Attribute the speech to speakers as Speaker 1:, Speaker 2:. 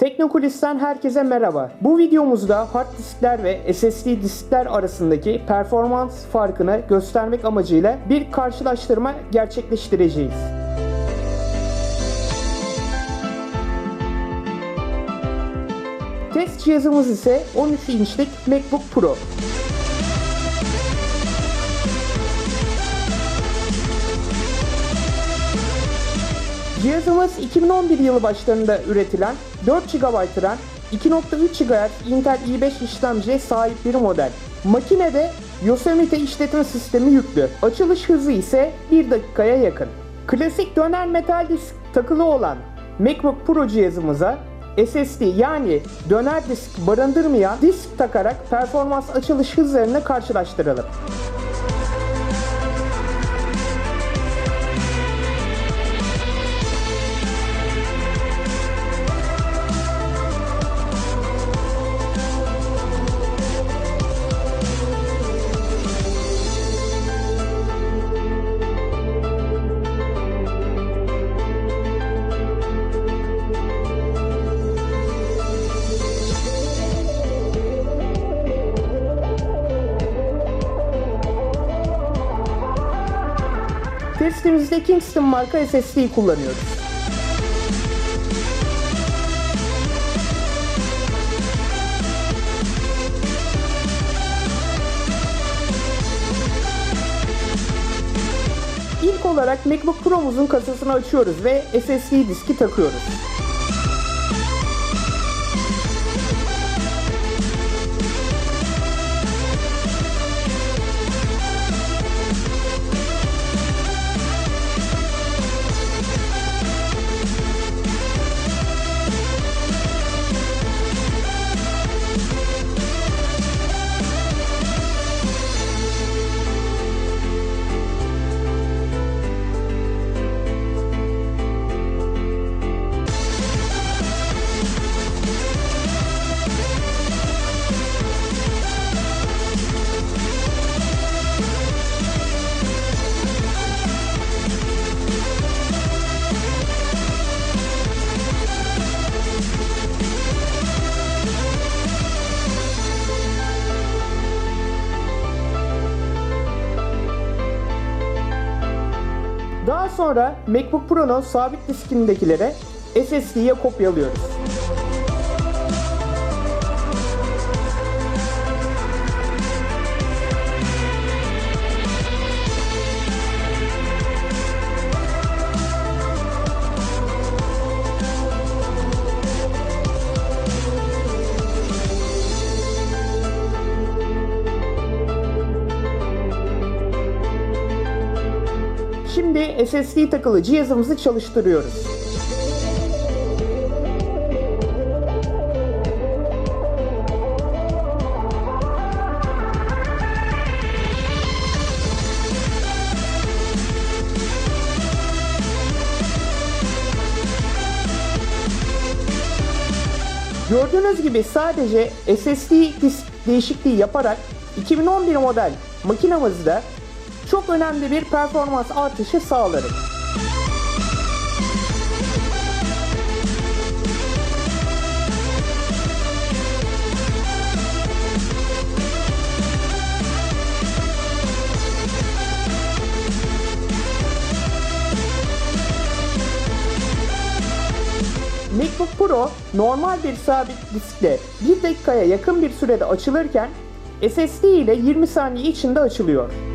Speaker 1: Teknokulis'ten herkese merhaba. Bu videomuzda hard diskler ve SSD diskler arasındaki performans farkını göstermek amacıyla bir karşılaştırma gerçekleştireceğiz. Test cihazımız ise 13 inçlik MacBook Pro. Cihazımız 2011 yılı başlarında üretilen 4 GB RAM, 2.3 GHz Intel i5 işlemciye sahip bir model. Makinede Yosemite işletim sistemi yüklü. Açılış hızı ise 1 dakikaya yakın. Klasik döner metal disk takılı olan MacBook Pro cihazımıza SSD yani döner disk barındırmayan disk takarak performans açılış hızlarını karşılaştıralım. Testimizde Kingston marka SSD kullanıyoruz. İlk olarak MacBook Pro'muzun kasasını açıyoruz ve SSD diski takıyoruz. Daha sonra MacBook Pro'nun sabit diskindekilere SSD'ye kopyalıyoruz. Şimdi SSD takılı cihazımızı çalıştırıyoruz. Gördüğünüz gibi sadece SSD disk değişikliği yaparak 2011 model makinamızda çok önemli bir performans artışı sağlarız. MacBook Pro normal bir sabit diskle 1 dakikaya yakın bir sürede açılırken SSD ile 20 saniye içinde açılıyor.